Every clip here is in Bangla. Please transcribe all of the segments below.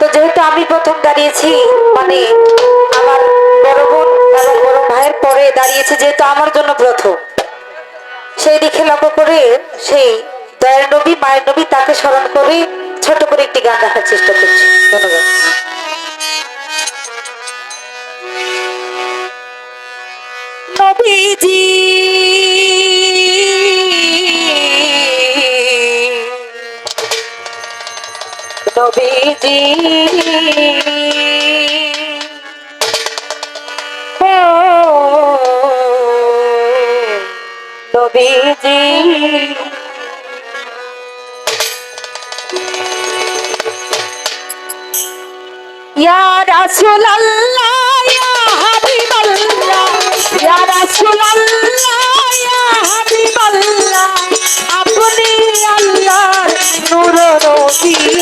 তো যেহেতু আমি প্রথম দাঁড়িয়েছি মানে আমার বড় বোন এবং বড় ভাইয়ের পরে দাঁড়িয়েছে যেহেতু আমার জন্য প্রথম। সেই দিকে লক্ষ্য করে সেই দয়ার নবী, মায়ের নবী তাকে স্মরণ করে ছোট করে একটি গান রাখার চেষ্টা করছি। ধন্যবাদ। নবীজি নবীজি নবীজি ইয়া রাসূলুল্লাহ ইয়া হাবিবাল্লাহ ইয়া রাসূলুল্লাহ ইয়া হাবিবাল্লাহ আপনি আল্লাহর নূর নবী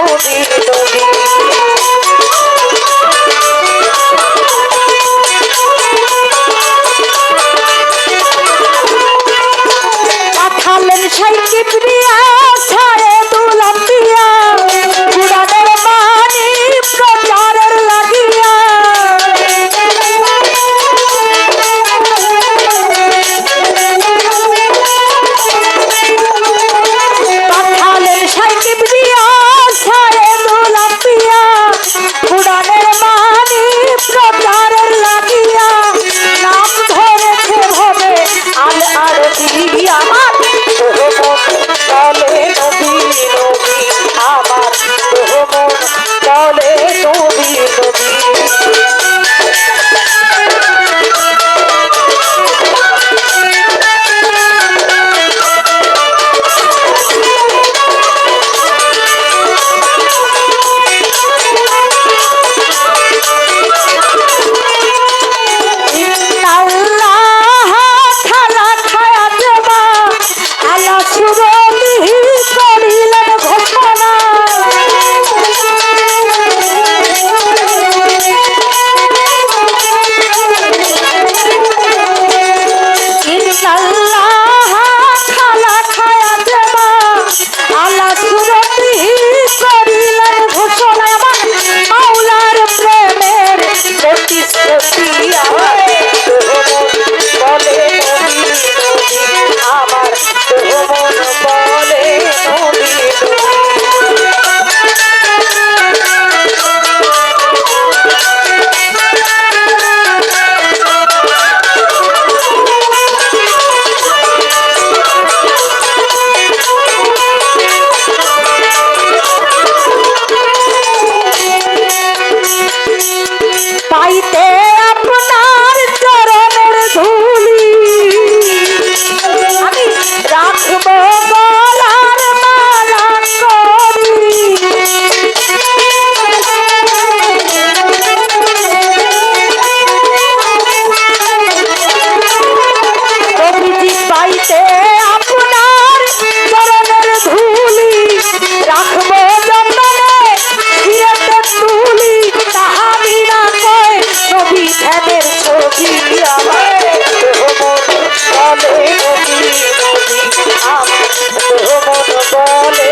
নবী নবী পাইতে আপনার চরণের ধুলি রাখব চন্দনে ফিরেতে তুলি তাহা বিনা কয় নবী ধ্যানের ছবি বলে বলে